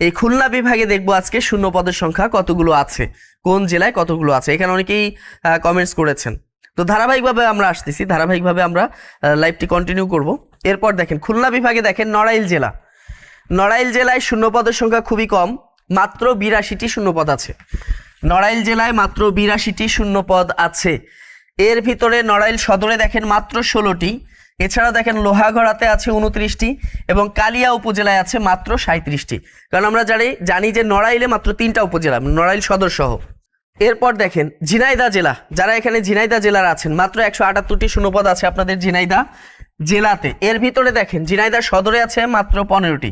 এই খুলনা বিভাগে দেখব আজকে শূন্য পদের সংখ্যা কতগুলো আছে? কোন জেলায় কতগুলো আছে? এখানে অনেকেই কমেন্টস করেছেন। তো ধারাবাহিকভাবে আমরা আসতেছি। ধারাবাহিকভাবে আমরা লাইভটি কন্টিনিউ করব। এরপর দেখেন, খুলনা বিভাগে দেখেন নড়াইল জেলা। নড়াইল জেলায় শূন্যপদের সংখ্যা খুবই কম, মাত্র বিরাশিটি শূন্যপদ আছে। নড়াইল জেলায় মাত্র বিরাশিটি শূন্যপদ আছে। এর ভিতরে নড়াইল সদরে দেখেন মাত্র ষোলোটি এছাড়া দেখেন লোহাগড়াতে আছে উনত্রিশটি এবং কালিয়া উপজেলায় আছে মাত্র সাঁত্রিশটি কারণ আমরা জানি জানি যে নড়াইলে মাত্র তিনটা উপজেলা, নড়াইল সদর সহ। এরপর দেখেন, ঝিনাইদা জেলা, যারা এখানে ঝিনাইদা জেলার আছেন, মাত্র একশো আটাত্তরটি শূন্যপদ আছে আপনাদের ঝিনাইদা জেলাতে। এর ভিতরে দেখেন, ঝিনাইদা সদরে আছে মাত্র পনেরোটি।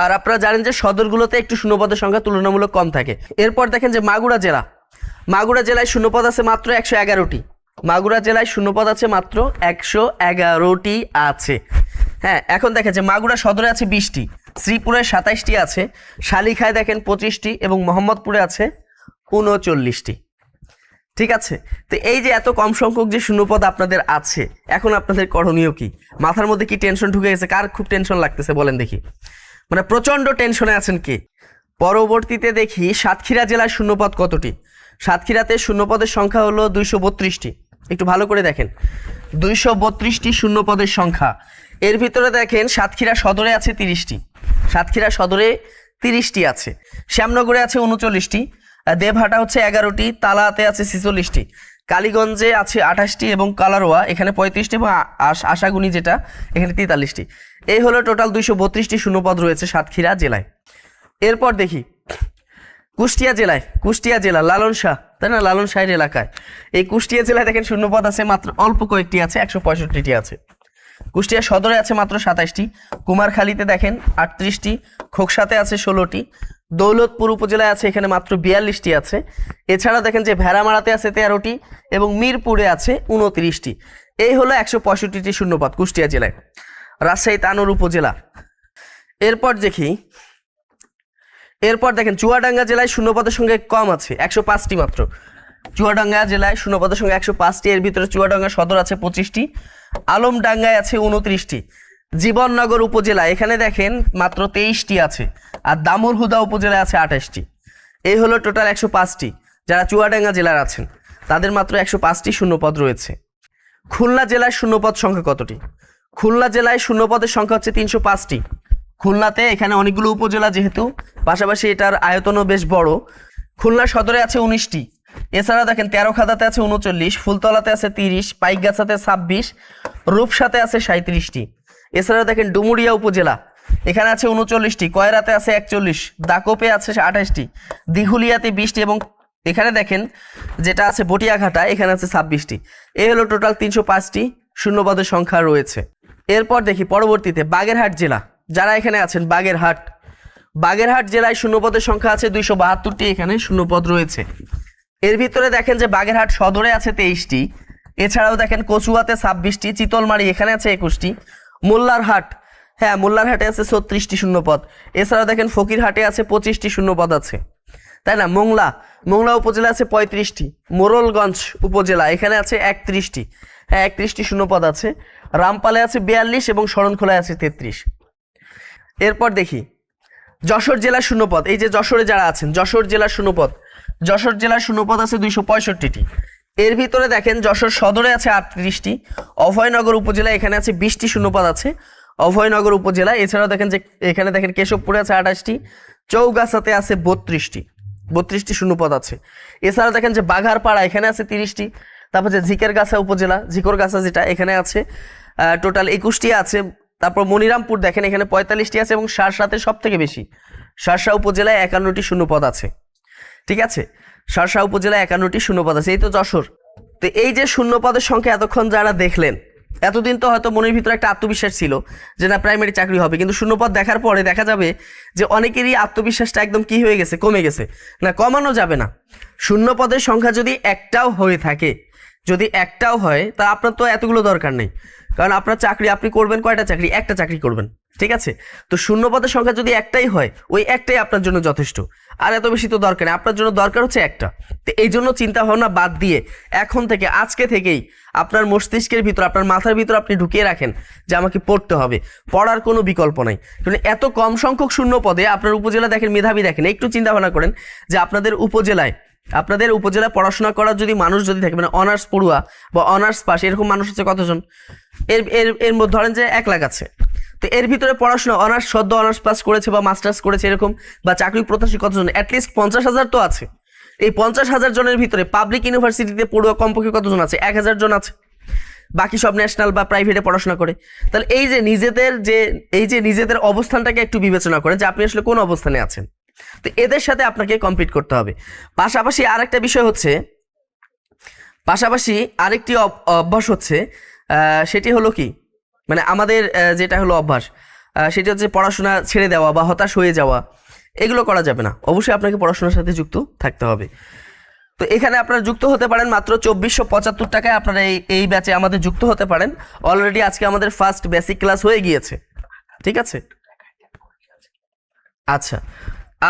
আর আপনারা জানেন যে সদরগুলোতে একটু শূন্যপদের সংখ্যা তুলনামূলক কম থাকে। এরপর দেখেন যে মাগুরা জেলা, মাগুরা জেলায় শূন্যপদ আছে মাত্র একশো এগারোটি। মাগুরা জেলায় শূন্যপদ আছে মাত্র একশো এগারোটি আছে। হ্যাঁ এখন দেখেন যে মাগুরা সদরে আছে বিশটি, শ্রীপুরে সাতাইশটি আছে, শালিখায় দেখেন পঁচিশটি এবং মোহাম্মদপুরে আছে উনচল্লিশটি। ঠিক আছে? তো এই যে এত কম সংখ্যক যে শূন্যপদ আপনাদের আছে, এখন আপনাদের করণীয় কি? মাথার মধ্যে কি টেনশন ঢুকে গেছে? কার খুব টেনশন লাগতেছে বলেন দেখি। মানে প্রচণ্ড টেনশনে আছেন কে? পরবর্তীতে দেখি সাতক্ষীরা জেলার শূন্যপদ কতটি? সাতক্ষীরাতে শূন্যপদের সংখ্যা হলো দুইশো বত্রিশটি। একটু ভালো করে দেখেন। দুইশো বত্রিশটি শূন্যপদের সংখ্যা। এর ভিতরে দেখেন সাতক্ষীরা সদরে আছে তিরিশটি। সাতক্ষীরা সদরে তিরিশটি আছে। শ্যামনগরে আছে উনচল্লিশটি। দেবহাটা হচ্ছে এগারোটি তালাতে আছে ছিচল্লিশটি। কালীগঞ্জে আছে আঠাশটি এবং কালারোয়া, এখানে পঁয়ত্রিশটি এবং আশাগুনি যেটা, এখানে তেতাল্লিশটি। এই হলো টোটাল দুইশো বত্রিশটি শূন্যপদ রয়েছে সাতক্ষীরা জেলায়। এরপর দেখি কুষ্টিয়া জেলায়, কুষ্টিয়া জেলা, লালন শাহ। তাই না? লালন শাহের এলাকায়। এই কুষ্টিয়া জেলায় দেখেন শূন্যপদ আছে মাত্র অল্প কয়েকটি আছে, একশো পঁয়ষট্টিটি আছে। কুষ্টিয়া সদরে আছে মাত্র সাতাশটি কুমারখালীতে দেখেন আটত্রিশটি, খোকসাতে আছে ষোলোটি, দৌলতপুর উপজেলায় আছে এখানে মাত্র বিয়াল্লিশটি আছে। এছাড়া দেখেন যে ভেড়ামারাতে আছে তেরোটি এবং মিরপুরে আছে উনত্রিশটি। এই হলো একশো পঁয়ষট্টিটি শূন্যপদ কুষ্টিয়া জেলায়। রাজশাহী, তানোর উপজেলা। এরপর দেখি এরপর দেখেন, চুয়াডাঙ্গা জেলায় শূন্যপদের সঙ্গে কম আছে, একশো পাঁচটি মাত্র। চুয়াডাঙ্গা জেলায় শূন্যপদের সঙ্গে একশো পাঁচটি, এর ভিতরে চুয়াডাঙ্গা সদর আছে পঁচিশটি, আলমডাঙ্গায় আছে উনত্রিশটি। জীবননগর উপজেলা এখানে দেখেন মাত্র তেইশটি আছে, আর দামুরহুদা উপজেলায় আছে আঠাশটি। এই হলো টোটাল একশো পাঁচটি, যারা চুয়াডাঙ্গা জেলার আছেন, তাদের মাত্র একশো পাঁচটি শূন্যপদ রয়েছে। খুলনা জেলায় শূন্যপদ সংখ্যা কতটি? খুলনা জেলায় শূন্যপদের সংখ্যা হচ্ছে তিনশো পাঁচটি। খুলনাতে এখানে অনেকগুলো উপজেলা যেহেতু, পাশাপাশি এটার আয়তনও বেশ বড়। খুলনা সদরে আছে উনিশটি। এছাড়া দেখেন তেরো খাদাতে আছে উনচল্লিশ, ফুলতলাতে আছে তিরিশ, পাইকগাছাতে ছাব্বিশ, রূপসাতে আছে সাঁত্রিশটি এছাড়া দেখেন ডুমুরিয়া উপজেলা, এখানে আছে উনচল্লিশটি, কয়রাতে আছে একচল্লিশ, দাকোপে আছে আঠাশটি, দিঘুলিয়াতে বিশটি এবং এখানে দেখেন যেটা আছে বটিয়াঘাটা, এখানে আছে ছাব্বিশটি। এ হলো টোটাল তিনশো পাঁচটি শূন্যপদের সংখ্যা রয়েছে। এরপর দেখি পরবর্তীতে বাগেরহাট জেলা। যারা এখানে আছেন, বাগেরহাট। বাগেরহাট জেলায় শূন্যপদের সংখ্যা আছে দুইশো বাহাত্তরটি, এখানে শূন্যপদ রয়েছে। এর ভিতরে দেখেন যে বাগেরহাট সদরে আছে তেইশটি, এছাড়াও দেখেন কচুয়াতে ছাব্বিশটি, চিতলমারি এখানে আছে একুশটি, মোল্লারহাট হ্যাঁ মোল্লারহাটে আছে ছত্রিশটি শূন্যপদ, এছাড়াও দেখেন ফকিরহাটে আছে পঁচিশটি শূন্যপদ আছে। তাই না? মোংলা মোংলা উপজেলা আছে পঁয়ত্রিশটি, মোরলগঞ্জ উপজেলা এখানে আছে একত্রিশটি হ্যাঁ একত্রিশটি শূন্যপদ আছে। রামপালে আছে বিয়াল্লিশ এবং শরণখোলায় আছে তেত্রিশ। এরপর দেখি। যশোর জেলার শূন্যপদ। এই যে যশোরে যারা আছেন, যশোর জেলার শূন্যপদ। যশোর জেলার শূন্যপদ আছে দুইশো পঁয়ষট্টিটি। এর ভিতরে দেখেন, যশোর সদরে আছে আটত্রিশটি। অভয়নগর উপজেলা এখানে আছে বিশটি শূন্যপদ আছে। অভয়নগর উপজেলা, এছাড়াও দেখেন যে এখানে দেখেন কেশবপুরে আছে আঠাশটি, চৌগাছাতে আছে বত্রিশটি। বত্রিশটি শূন্যপদ আছে। এছাড়া দেখেন যে বাঘারপাড়া, এখানে আছে তিরিশটি। তারপর যে ঝিকেরগাছা উপজেলা, ঝিকরগাছা যেটা, এখানে আছে টোটাল একুশটি আছে। তারপর মনিরামপুর দেখেন এখানে পঁয়তাল্লিশটি আছে এবং সারসাতে সব থেকে বেশি। সারসা উপজেলায় একান্নটি শূন্যপদ আছে। ঠিক আছে? সারসা উপজেলায় একান্নটি শূন্যপদ আছে। এই তো যশোর। তো এই যে শূন্যপদের সংখ্যা এতক্ষণ যারা দেখলেন, এতদিন তো হয়তো মনের ভিতরে একটা আত্মবিশ্বাস ছিল যে না প্রাইমারি চাকরি হবে। কিন্তু শূন্যপদ দেখার পরে দেখা যাবে যে অনেকেরই আত্মবিশ্বাসটা একদম কি হয়ে গেছে, কমে গেছে। না, কমানো যাবে না। শূন্যপদের সংখ্যা যদি একটাও হয়ে থাকে, যদি একটাও হয়, তা আপনার তো এতগুলো দরকার নেই। কারণ আপনার চাকরি, আপনি করবেন কয়টা চাকরি? একটা চাকরি করবেন, ঠিক আছে? তো শূন্য পদের সংখ্যা যদি একটাই হয়, ওই একটাই আপনার জন্য যথেষ্ট। আর এত বেশি তো দরকার নেই, আপনার জন্য দরকার হচ্ছে একটা। তো এই জন্য চিন্তা ভাবনা বাদ দিয়ে এখন থেকে, আজকে থেকেই আপনার মস্তিষ্কের ভিতর, আপনার মাথার ভিতর আপনি ঢুকিয়ে রাখেন যে আমাকে পড়তে হবে। পড়ার কোনো বিকল্প নাই। কারণ এত কম সংখ্যক শূন্য পদে আপনার উপজেলা দেখেন, মেধাবী দেখেন, একটু চিন্তা ভাবনা করেন যে আপনাদের উপজেলায় আপনাদের উপজেলায় পড়াশোনা করার যদি মানুষ যদি থাকে মানে অনার্স পড়ুয়া বা অনার্স পাস এরকম মানুষ হচ্ছে কতজন? এর এর এর মধ্যে ধরেন যে এক লাখ আছে। তো এর ভিতরে পড়াশোনা অনার্স সদ্য অনার্স পাস করেছে বা মাস্টার্স করেছে এরকম বা চাকরি প্রত্যাশী কতজন? অ্যাটলিস্ট পঞ্চাশ হাজার তো আছে। এই পঞ্চাশ হাজার জনের ভিতরে পাবলিক ইউনিভার্সিটিতে পড়ুয়া কমপক্ষে কতজন আছে? এক হাজার জন আছে। বাকি সব ন্যাশনাল বা প্রাইভেটে পড়াশোনা করে। তাহলে এই যে নিজেদের যে, এই যে নিজেদের অবস্থানটাকে একটু বিবেচনা করেন যে আপনি আসলে কোন অবস্থানে আছেন। তো এদের সাথে আপনাকে কমপ্লিট করতে হবে। পাশাপাশি আরেকটা বিষয় হচ্ছে, পাশাপাশি আরেকটি অভ্যাস হচ্ছে সেটি হলো কি? মানে আমাদের যেটা হলো অভ্যাস সেটি হচ্ছে পড়াশোনা ছেড়ে দেওয়া বা হতাশ হয়ে যাওয়া, এগুলো করা যাবে না। অবশ্যই আপনাকে পড়াশোনার সাথে যুক্ত থাকতে হবে। তো এখানে আপনারা যুক্ত হতে পারেন মাত্র চব্বিশশো পঁচাত্তর টাকায়। আপনারা এই এই ব্যাচে আমাদের যুক্ত হতে পারেন। অলরেডি আজকে আমাদের ফার্স্ট বেসিক ক্লাস হয়ে গিয়েছে। ঠিক আছে? আচ্ছা।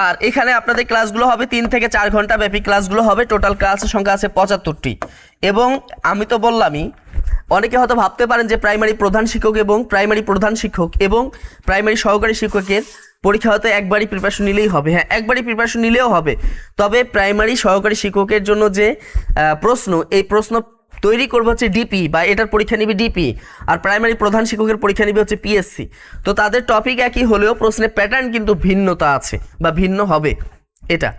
আর এখানে আপনাদের ক্লাসগুলো হবে তিন থেকে চার ঘণ্টা ব্যাপী ক্লাসগুলো হবে। টোটাল ক্লাসের সংখ্যা আছে পঁচাত্তরটি। এবং আমি তো বললামই, অনেকে হয়তো ভাবতে পারেন যে প্রাইমারি প্রধান শিক্ষক এবং প্রাইমারি প্রধান শিক্ষক এবং প্রাইমারি সহকারী শিক্ষকের পরীক্ষা হয়তো একবারই প্রিপারেশন নিলেই হবে। হ্যাঁ একবারই প্রিপারেশন নিলেও হবে। তবে প্রাইমারি সহকারী শিক্ষকের জন্য যে প্রশ্ন, এই প্রশ্ন তৈরি করবে হচ্ছে ডিপি বা এটার পরীক্ষা নিবে ডিপি আর প্রাইমারি প্রধান শিক্ষকের পরীক্ষা নিবে হচ্ছে পিএসসি তো তাদের টপিক একই হলেও প্রশ্নের প্যাটার্ন কিন্তু ভিন্নতা আছে বা ভিন্ন হবে এটা।